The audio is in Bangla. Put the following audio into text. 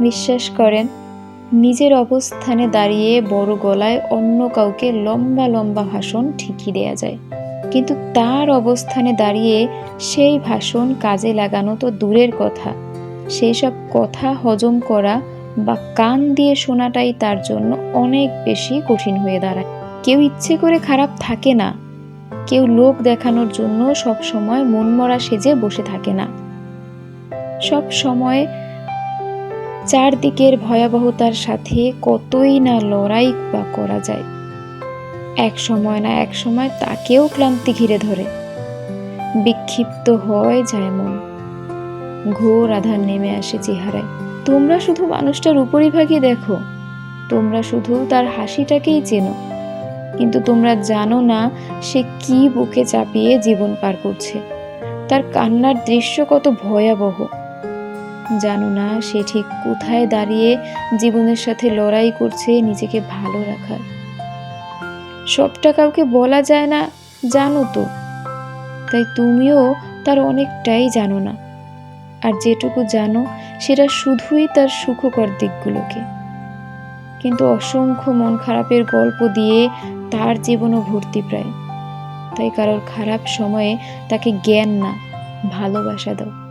বিশ্বাস করেন। নিজের অবস্থানে দাঁড়িয়ে বড় গলায় অন্য কাউকে লম্বা লম্বা ভাষণ ঠিকই দেয়া যায়। কিন্তু তার অবস্থানে দাঁড়িয়ে সেই ভাষণ কাজে লাগানো তো দূরের কথা। সেই সব কথা হজম করা বা কান দিয়ে শোনাটাই তার জন্য অনেক বেশি কঠিন হয়ে দাঁড়ায়। কেউ ইচ্ছে করে খারাপ থাকে না। কেউ লোক দেখানোর জন্য সব সময় মনমরা সেজে বসে থাকে না। সব সময় চারদিকের ভয়াবহতার সাথে কতই না লড়াই বা করা যায়। এক সময় না এক সময় তাকেও ক্লান্তি ঘিরে ধরে। বিক্ষিপ্ত হয় যায় মন। ঘোর আধার নেমে আসে চেহারায়। তোমরা শুধু মানুষটার উপরিভাগই দেখো। তোমরা শুধু তার হাসিটাকেই চেনো। কিন্তু তোমরা জানো না সে কি বুকে চাপিয়ে জীবন পার করছে। তার কান্নার দৃশ্য কত ভয়াবহ। জানো না, সে ঠিক কোথায় দাঁড়িয়ে জীবনের সাথে লড়াই করছে নিজেকে ভালো রাখার। সবটা কাউকে বলা যায় না, জানো তো। তাই তুমিও তার অনেকটাই জানো না। আর যেটুকু জানো, সেটা শুধুই তার সুখকর দিকগুলোকে। কিন্তু অসংখ্য মন খারাপের গল্প দিয়ে তার জীবনও ভর্তি প্রায়। তাই কারোর খারাপ সময়ে তাকে জ্ঞান না, ভালোবাসা দাও।